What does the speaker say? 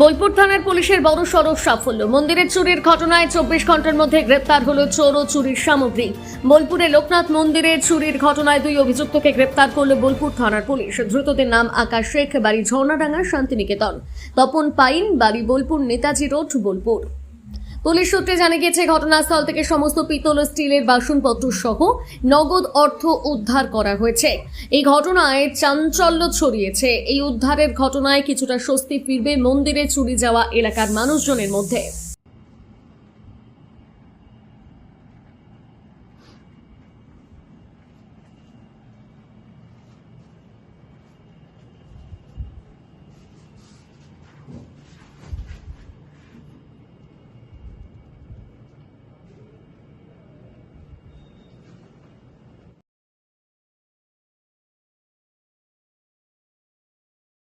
বোলপুর থানার পুলিশের বড় সড়ক সাফল্য। মন্দিরের চুরির ঘটনায় চব্বিশ ঘণ্টার মধ্যে গ্রেপ্তার হলো চোর ও চুরির সামগ্রী। বোলপুরে লোকনাথ মন্দিরের চুরির ঘটনায় দুই অভিযুক্তকে গ্রেপ্তার করল বোলপুর থানার পুলিশ। ধৃতদের নাম আকাশ শেখ, বাড়ি ঝর্ণাডাঙ্গা, শান্তিনিকেতন। তপন পাইন, বাড়ি বোলপুর, নেতাজি রোড, বোলপুর। পুলিশ সূত্রে জানা গিয়েছে, ঘটনাস্থল থেকে সমস্ত পিতল ও স্টিলের বাসনপত্র সহ নগদ অর্থ উদ্ধার করা হয়েছে। এই ঘটনায় চাঞ্চল্য ছড়িয়েছে। এই উদ্ধারের ঘটনায় কিছুটা স্বস্তি ফিরবে মন্দিরে চুরি যাওয়া এলাকার মানুষজনের মধ্যে।